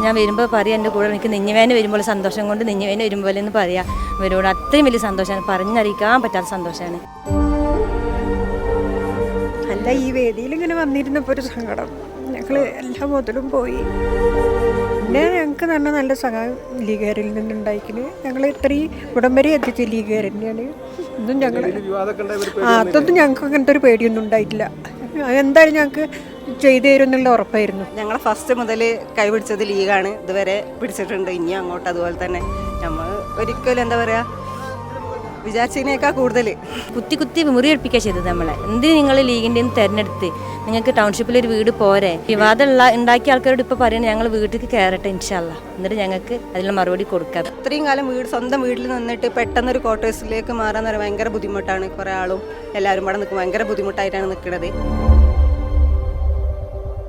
അപ്പോൾ ഞാൻ വരുമ്പോൾ പറയാം എന്റെ കൂടെ എനിക്ക് നിഞ്ഞുവേന വരുമ്പോൾ സന്തോഷം കൊണ്ട് നിഞ്ഞുവേന വരുമ്പോൾ എന്ന് പറയാം. ഇവരോട് അത്രയും വലിയ സന്തോഷമാണ്. പറഞ്ഞറിയിക്കാൻ പറ്റാത്ത സന്തോഷമാണ്. അല്ല ഈ വേദിയിൽ ഇങ്ങനെ വന്നിരുന്നപ്പോൾ ഒരു സങ്കടം. ഞങ്ങൾ എല്ലാ മുതലും പോയി. പിന്നെ ഞങ്ങൾക്ക് നല്ല നല്ല സഹായം ലീഗുകാരിൽ നിന്നുണ്ടായിക്കിന്. ഞങ്ങൾ ഇത്രയും ഇവിടം വരെ എത്തിച്ച ലീഗുകാർ തന്നെയാണ്. ഇതും ഞങ്ങൾ ആ അതൊന്നും ഞങ്ങൾക്ക് അങ്ങനത്തെ ഒരു പേടിയൊന്നും ഉണ്ടായിട്ടില്ല. എന്തായാലും ഞങ്ങൾക്ക് ചെയ്തു തരുന്നുള്ള ഉറപ്പായിരുന്നു. ഞങ്ങളെ ഫസ്റ്റ് മുതൽ കൈപിടിച്ചത് ലീഗാണ്. ഇതുവരെ പിടിച്ചിട്ടുണ്ട്. ഇനി അങ്ങോട്ട് അതുപോലെ തന്നെ നമ്മൾ ഒരിക്കലും എന്താ പറയുക വിചാരിച്ചതിനേക്കാൾ കൂടുതൽ കുത്തി കുത്തി മുറിയെടുപ്പിക്കുക ചെയ്തത് നമ്മളെ. എന്ത് നിങ്ങൾ ലീഗിന്റെ തിരഞ്ഞെടുത്ത്? നിങ്ങൾക്ക് ടൗൺഷിപ്പിൽ ഒരു വീട് പോരെ? വിവാദമുള്ള ഉണ്ടാക്കിയ ആൾക്കാരോട് ഇപ്പോൾ പറയുന്നത് ഞങ്ങൾ വീട്ടിലേക്ക് കയറട്ടെ ഇൻഷാല്ല എന്നിട്ട് ഞങ്ങൾക്ക് അതിനുള്ള മറുപടി കൊടുക്കാം. ഇത്രയും കാലം വീട് സ്വന്തം വീട്ടിൽ നിന്നിട്ട് പെട്ടെന്നൊരു ക്വാർട്ടേഴ്സിലേക്ക് മാറാന്ന് പറയുന്നത് ഭയങ്കര ബുദ്ധിമുട്ടാണ് കുറേ ആളും എല്ലാവരും ഇവിടെ നിൽക്കും. ഭയങ്കര ബുദ്ധിമുട്ടായിട്ടാണ് നിൽക്കുന്നത്